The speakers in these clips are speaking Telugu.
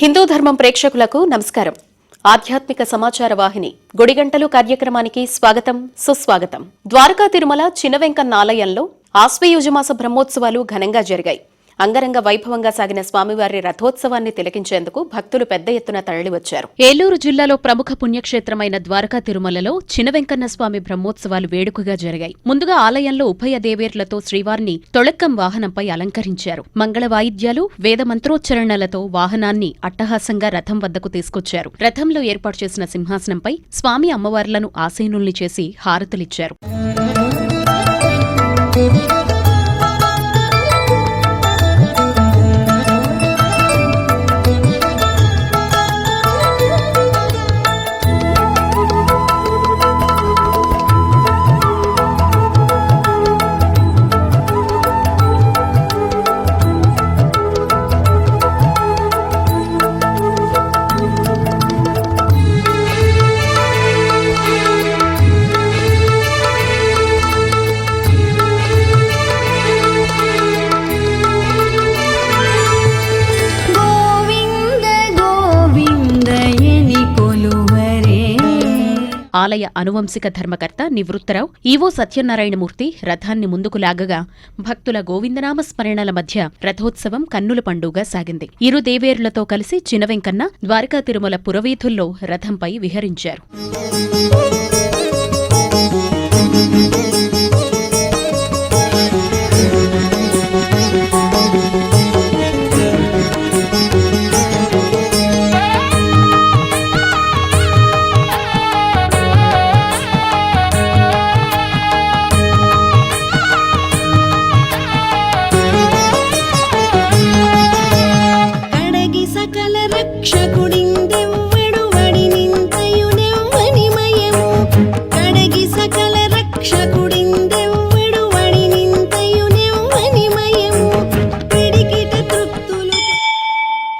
హిందూ ధర్మం ప్రేక్షకులకు నమస్కారం. ఆధ్యాత్మిక సమాచార వాహిని గుడిగంటలు కార్యక్రమానికి స్వాగతం సుస్వాగతం. ద్వారకా తిరుమల చిన్న వెంకన్న ఆలయంలో ఆశ్వయుజమాస బ్రహ్మోత్సవాలు ఘనంగా జరిగాయి. అంగరంగ వైభవంగా సాగిన స్వామివారి రథోత్సవాన్ని తిలకించేందుకు భక్తులు పెద్ద ఎత్తున తరలివచ్చారు. ఏలూరు జిల్లాలో ప్రముఖ పుణ్యక్షేత్రమైన ద్వారకా తిరుమలలో చినవెంకన్న స్వామి బ్రహ్మోత్సవాలు వేడుకగా జరిగాయి. ముందుగా ఆలయంలో ఉభయ దేవేర్లతో శ్రీవారిని తొళక్కం వాహనంపై అలంకరించారు. మంగళ వాయిద్యాలు వేద మంత్రోచ్చరణలతో వాహనాన్ని అట్టహాసంగా రథం వద్దకు తీసుకొచ్చారు. రథంలో ఏర్పాటు చేసిన సింహాసనంపై స్వామి అమ్మవార్లను ఆసీనుల్ని చేసి హారతులిచ్చారు. ఆలయ అనువంశిక ధర్మకర్త నివృత్తరావు ఈవో సత్యనారాయణమూర్తి రథాన్ని ముందుకు లాగగా భక్తుల గోవిందనామ స్మరణల మధ్య రథోత్సవం కన్నుల పండుగ సాగింది. ఇరు దేవేరులతో కలిసి చినవెంకన్న ద్వారకా తిరుమల పురవీధుల్లో రథంపై విహరించారు.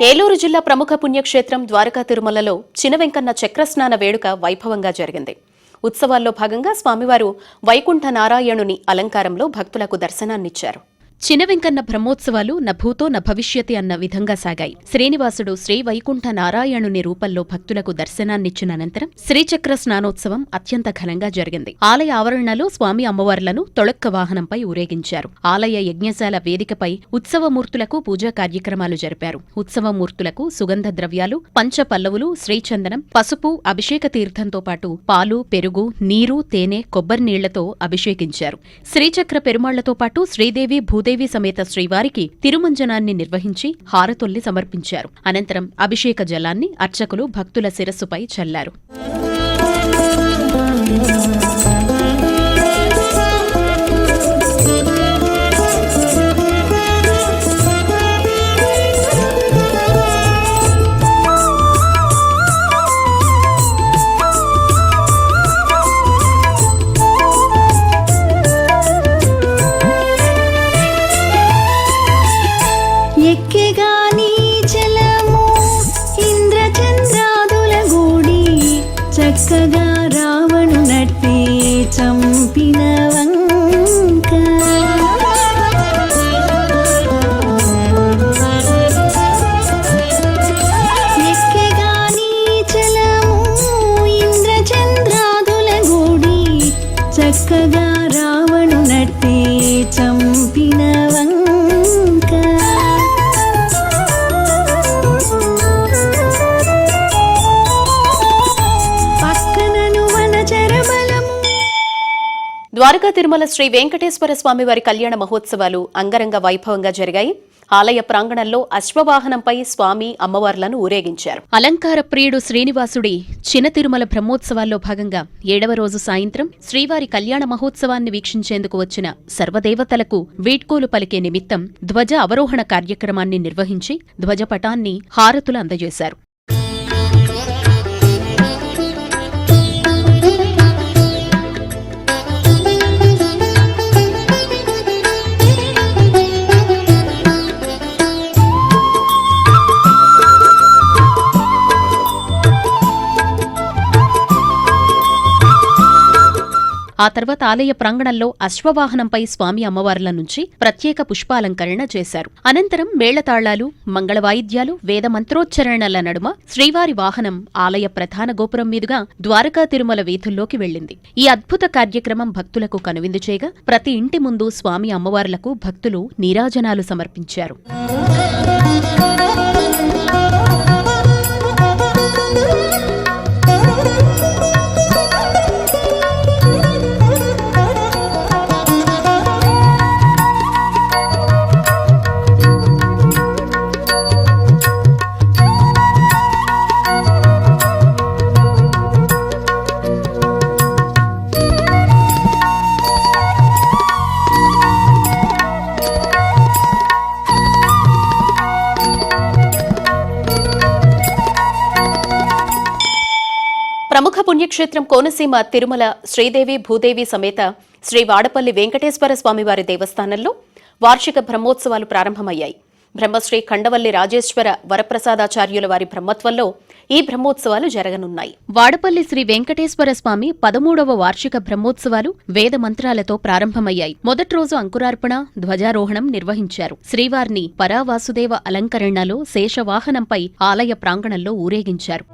ఏలూరు జిల్లా ప్రముఖ పుణ్యక్షేత్రం ద్వారకా తిరుమలలో చినవెంకన్న చక్రస్నాన వేడుక వైభవంగా జరిగింది. ఉత్సవాల్లో భాగంగా స్వామివారు వైకుంఠ నారాయణుని అలంకారంలో భక్తులకు దర్శనాన్నిచ్చారు. చినవెంకన్న బ్రహ్మోత్సవాలు నభూతో భూతో న భవిష్యతి అన్న విధంగా సాగాయి. శ్రీనివాసుడు శ్రీ వైకుంఠ నారాయణుని రూపంలో భక్తులకు దర్శనాన్నిచ్చిన అనంతరం శ్రీచక్ర స్నానోత్సవం అత్యంత ఘనంగా జరిగింది. ఆలయ ఆవరణలో స్వామి అమ్మవార్లను తొళక్క వాహనంపై ఊరేగించారు. ఆలయ యజ్ఞశాల వేదికపై ఉత్సవమూర్తులకు పూజా కార్యక్రమాలు జరిపారు. ఉత్సవమూర్తులకు సుగంధ ద్రవ్యాలు పంచ పల్లవులు శ్రీచందనం పసుపు అభిషేక తీర్థంతో పాటు పాలు పెరుగు నీరు తేనె కొబ్బరి నీళ్ళతో అభిషేకించారు. శ్రీచక్ర పెరుమాళ్ళతో పాటు శ్రీదేవి భూదేవి సమేత శ్రీవారికి తిరుమంజనాన్ని నిర్వహించి హారతొల్లి సమర్పించారు. అనంతరం అభిషేక జలాన్ని అర్చకులు భక్తుల శిరస్సుపై చల్లారు. చక్కగా ద్వారకా తిరుమల శ్రీ వెంకటేశ్వర స్వామివారి కళ్యాణ మహోత్సవాలు అంగరంగ వైభవంగా జరిగాయి. ఆలయ ప్రాంగణంలో అశ్వవాహనంపై స్వామి అమ్మవార్లను ఊరేగించారు. అలంకార ప్రియుడు శ్రీనివాసుడి చిన తిరుమల బ్రహ్మోత్సవాల్లో భాగంగా ఏడవ రోజు సాయంత్రం శ్రీవారి కళ్యాణ మహోత్సవాన్ని వీక్షించేందుకు వచ్చిన సర్వదేవతలకు వీడ్కోలు పలికే నిమిత్తం ధ్వజ అవరోహణ కార్యక్రమాన్ని నిర్వహించి ధ్వజపటాన్ని హారతులు అందజేశారు. ఆ తర్వాత ఆలయ ప్రాంగణంలో అశ్వవాహనంపై స్వామి అమ్మవార్ల నుంచి ప్రత్యేక పుష్పాలంకరణ చేశారు. అనంతరం మేళతాళాలు మంగళ వాయిద్యాలు వేద మంత్రోచ్చరణల నడుమ శ్రీవారి వాహనం ఆలయ ప్రధాన గోపురం మీదుగా ద్వారకా తిరుమల వీధుల్లోకి వెళ్ళింది. ఈ అద్భుత కార్యక్రమం భక్తులకు కనువిందు చేయగా ప్రతి ఇంటి ముందు స్వామి అమ్మవార్లకు భక్తులు నీరాజనాలు సమర్పించారు. పుణ్యక్షేత్రం కోనసీమ తిరుమల శ్రీదేవి భూదేవి సమేత శ్రీ వాడపల్లి వెంకటేశ్వర స్వామివారి దేవస్థానంలో వార్షిక బ్రహ్మోత్సవాలు ప్రారంభమయ్యాయి. బ్రహ్మశ్రీ ఖండవల్లి రాజేశ్వర వరప్రసాదాచార్యుల వారి బ్రహ్మత్వంలో ఈ బ్రహ్మోత్సవాలు జరగనున్నాయి. వాడపల్లి శ్రీ వెంకటేశ్వర స్వామి పదమూడవ వార్షిక బ్రహ్మోత్సవాలు వేద మంత్రాలతో ప్రారంభమయ్యాయి. మొదటి రోజు అంకురార్పణ ధ్వజారోహణం నిర్వహించారు. శ్రీవారిని పరావాసుదేవ అలంకరణలో శేషవాహనంపై ఆలయ ప్రాంగణంలో ఊరేగించారు.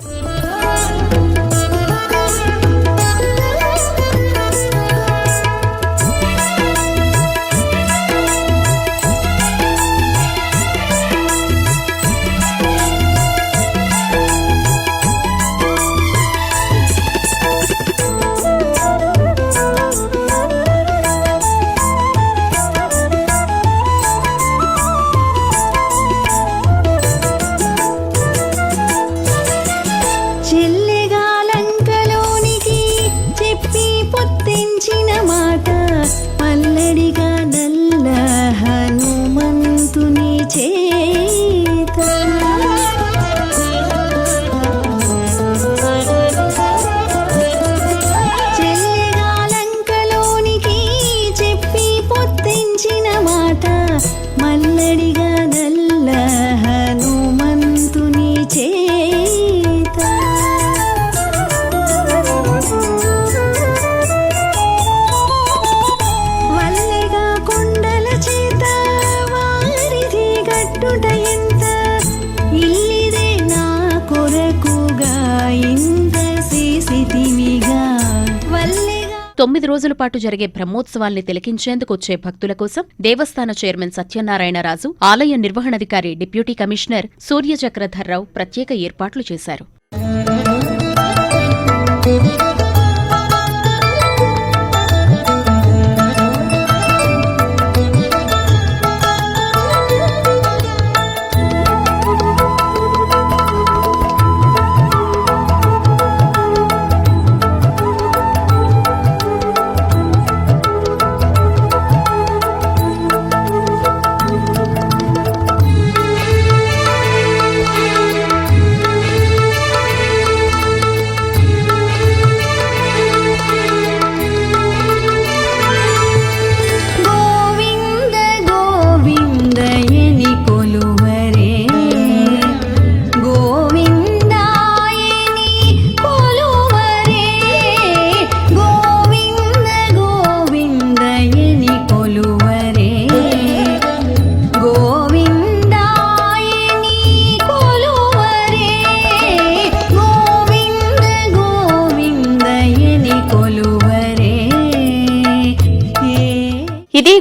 తొమ్మిది రోజుల పాటు జరిగే బ్రహ్మోత్సవాల్ని తిలకించేందుకు వచ్చే భక్తుల కోసం దేవస్థాన చైర్మన్ సత్యనారాయణరాజు ఆలయ నిర్వహణాధికారి డిప్యూటీ కమిషనర్ సూర్యచక్రధర్రావు ప్రత్యేక ఏర్పాట్లు చేశారు.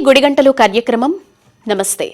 గుడిగంటలు కార్యక్రమం. నమస్తే.